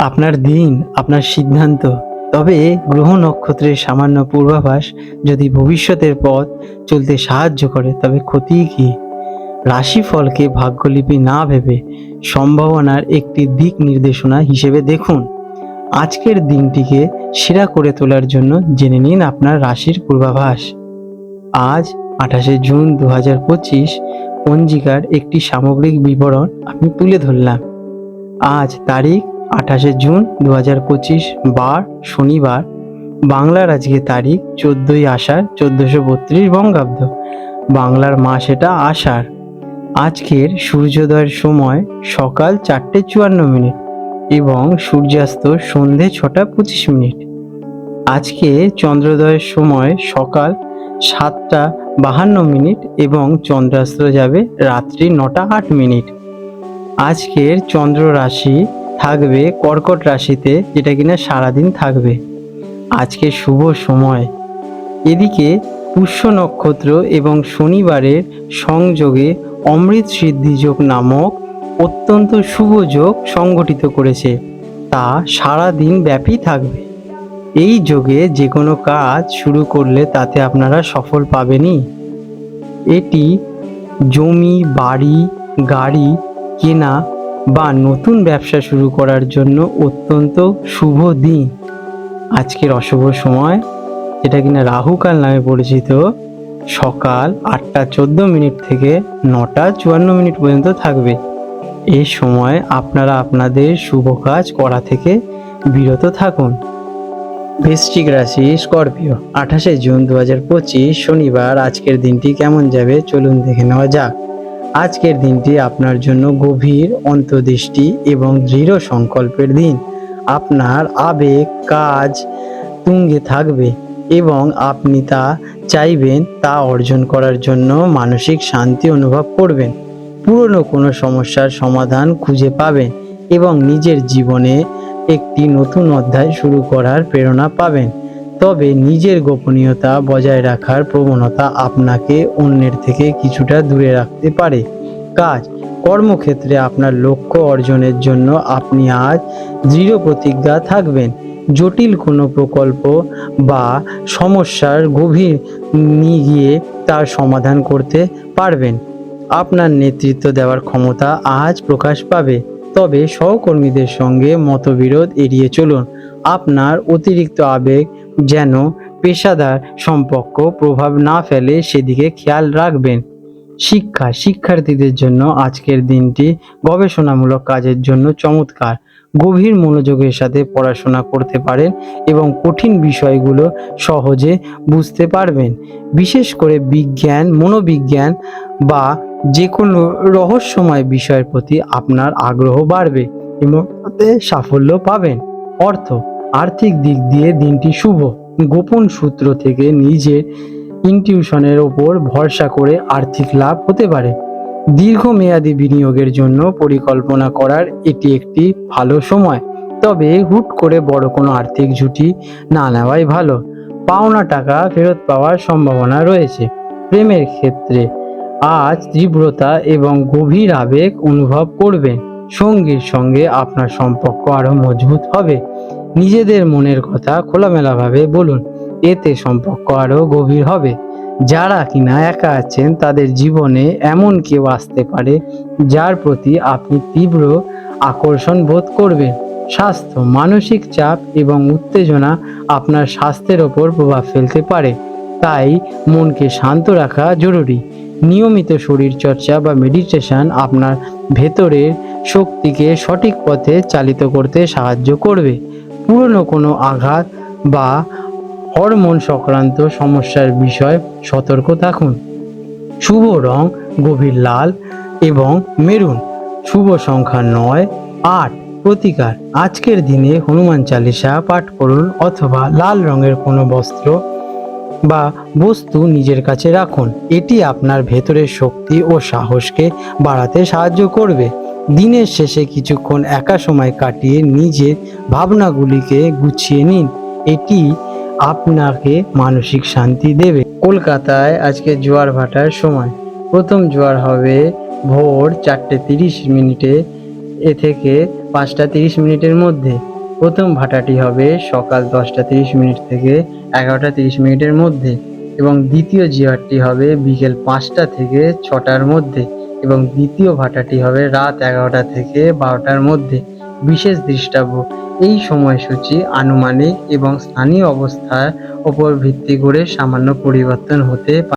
আপনার দিন, আপনার সিদ্ধান্ত। তবে গ্রহ নক্ষত্রের সামান্য পূর্বাভাস যদি ভবিষ্যতের পথ চলতে সাহায্য করে, তবে ক্ষতি কি? রাশিফলকে ভাগ্যলিপি না ভেবে সম্ভাবনার একটি দিক নির্দেশনা হিসেবে দেখুন। আজকের দিনটিকে সেরা করে তোলার জন্য জেনে নিন আপনার রাশির পূর্বাভাস। আজ আঠাশে জুন দু হাজার পঁচিশ, পঞ্জিকার একটি সামগ্রিক বিবরণ আমি তুলে ধরলাম। আজ তারিখ আঠাশে জুন দু হাজার পঁচিশ বার শনিবার, বাংলার আজকে তারিখ চোদ্দোই আষাঢ় চোদ্দোশো বত্রিশ বঙ্গাব্দ। বাংলার মাস এটা আষাঢ়। আজকের সূর্যোদয়ের সময় সকাল চারটে চুয়ান্ন মিনিট এবং সূর্যাস্ত সন্ধে ছটা পঁচিশ মিনিট। আজকে চন্দ্রোদয়ের সময় সকাল সাতটা বাহান্ন মিনিট এবং চন্দ্রাস্ত যাবে রাত্রি নটা আট মিনিট। আজকের চন্দ্র রাশি থাকবে কর্কট রাশিতে, যেটা কিনা সারাদিন থাকবে। আজকে শুভ সময়। এদিকে পুষ্য নক্ষত্র এবং শনিবারের সংযোগে অমৃত সিদ্ধি যোগ নামক অত্যন্ত শুভ যোগ সংগঠিত করেছে। তা সারা দিন ব্যাপী থাকবে। এই যোগে যে কোনো কাজ শুরু করলে তাতে আপনারা সফল পাবেনই। এটি জমি, বাড়ি, গাড়ি, কেনা বা নতুন ব্যবসা শুরু করার জন্য অত্যন্ত শুভ দিন। আজকের অশুভ সময়, যেটা কিনা রাহুকাল নামে পরিচিত, সকাল আটটা চোদ্দ মিনিট থেকে নটা চুয়ান্ন মিনিট পর্যন্ত থাকবে। এই সময় আপনারা আপনাদের শুভ কাজ করা থেকে বিরত থাকুন। বৃশ্চিক রাশি স্করপিও, আঠাশে জুন দু হাজার পঁচিশ শনিবার, আজকের দিনটি কেমন যাবে চলুন দেখে নেওয়া যাক। আজকের দিনটি আপনার জন্য গভীর অন্তর্দৃষ্টি এবং দৃঢ় সংকল্পের দিন। আপনার আবেগ, কাজ তুঙ্গে থাকবে এবং আপনি তা চাইবেন, তা অর্জন করার জন্য মানসিক শান্তি অনুভব করবেন। পুরনো কোনো সমস্যার সমাধান খুঁজে পাবেন এবং নিজের জীবনে একটি নতুন অধ্যায় শুরু করার প্রেরণা পাবেন। তবে নিজের গোপনীয়তা বজায় রাখার প্রবণতা আপনাকে অন্যের থেকে কিছুটা দূরে রাখতে পারে। কাজ, কর্মক্ষেত্রে আপনার লক্ষ্য অর্জনের জন্য আপনি আজ দৃঢ় প্রতিজ্ঞা থাকবেন। জটিল কোনো প্রকল্প বা সমস্যার গভীর নিয়ে গিয়ে তার সমাধান করতে পারবেন। আপনার নেতৃত্ব দেওয়ার ক্ষমতা আজ প্রকাশ পাবে। তবে সহকর্মীদের সঙ্গে মতবিরোধ এড়িয়ে চলুন। আপনার অতিরিক্ত আবেগ যেন পেশাদার সম্পর্ক প্রভাব না ফেলে সেদিকে খেয়াল রাখবেন। শিক্ষা, শিক্ষার্থীদের জন্য আজকের দিনটি গবেষণামূলক কাজের জন্য চমৎকার। গভীর মনোযোগের সাথে পড়াশোনা করতে পারেন এবং কঠিন বিষয়গুলো সহজে বুঝতে পারবেন। বিশেষ করে বিজ্ঞান, মনোবিজ্ঞান বা যে কোনো রহস্যময় বিষয়ের প্রতি আপনার আগ্রহ বাড়বে এবং তাতে সাফল্য পাবেন। অর্থ, আর্থিক দিক দিয়ে দিনটি শুভ। গোপন সূত্র থেকে নিজের ইনটিউশনের ওপর ভরসা করে আর্থিক লাভ হতে পারে। দীর্ঘমেয়াদী বিনিয়োগের জন্য পরিকল্পনা করার এটি একটি ভালো সময়। তবে হুট করে বড় কোনো আর্থিক ঝুঁকি না নেওয়াই ভালো। পাওনা টাকা ফেরত পাওয়ার সম্ভাবনা রয়েছে। প্রেমের ক্ষেত্রে আজ তীব্রতা এবং গভীর আবেগ অনুভব করবেন সঙ্গীর সঙ্গে আপনার সম্পর্ক আরও মজবুত হবে। নিজেদের মনের কথা খোলামেলাভাবে বলুন। এতে সম্পর্ক আরও গভীর হবে। যারা কিনা একা আছেন, তাদের জীবনে এমন কেউ আসতে পারে যার প্রতি আপনি তীব্র আকর্ষণ বোধ করবেন। স্বাস্থ্য, মানসিক চাপ এবং উত্তেজনা আপনার স্বাস্থ্যের ওপর প্রভাব ফেলতে পারে। তাই মনকে শান্ত রাখা জরুরি। নিয়মিত শরীর চর্চা বা মেডিটেশন আপনার ভেতরের শক্তিকে সঠিক পথে চালিত করতে সাহায্য করবে। পুরনো কোনো আঘাত বা হরমোন সংক্রান্ত সমস্যার বিষয়ে সতর্ক থাকুন। শুভ রং গভীর লাল এবং মেরুন। শুভ সংখ্যা নয়, আট। প্রতিকার। আজকের দিনে হনুমান চালিসা পাঠ করুন অথবা লাল রঙের কোনো বস্ত্র বা বস্তু নিজের কাছে রাখুন। এটি আপনার ভেতরের শক্তি ও সাহসকে বাড়াতে সাহায্য করবে। দিনের শেষে কিছুক্ষণ একা সময় কাটিয়ে নিজের ভাবনাগুলিকে গুছিয়ে নিন। এটি আপনাকে মানসিক শান্তি দেবে। কলকাতায় আজকে জোয়ার ভাটার সময়। প্রথম জোয়ার হবে ভোর চারটে তিরিশ মিনিটে, এ থেকে পাঁচটা তিরিশ মিনিটের মধ্যে। প্রথম ভাটাটি হবে সকাল দশটা তিরিশ মিনিট থেকে এগারোটা তিরিশ মিনিটের মধ্যে এবং দ্বিতীয় জিয়ারটি হবে বিকেল পাঁচটা থেকে ছটার মধ্যে এবং দ্বিতীয় ভাটাটি হবে রাত এগারোটা থেকে বারোটার মধ্যে। বিশেষ দৃষ্টাব্য, এই সময়সূচি আনুমানিক এবং স্থানীয় অবস্থার ওপর ভিত্তি করে সামান্য পরিবর্তন হতে পারে।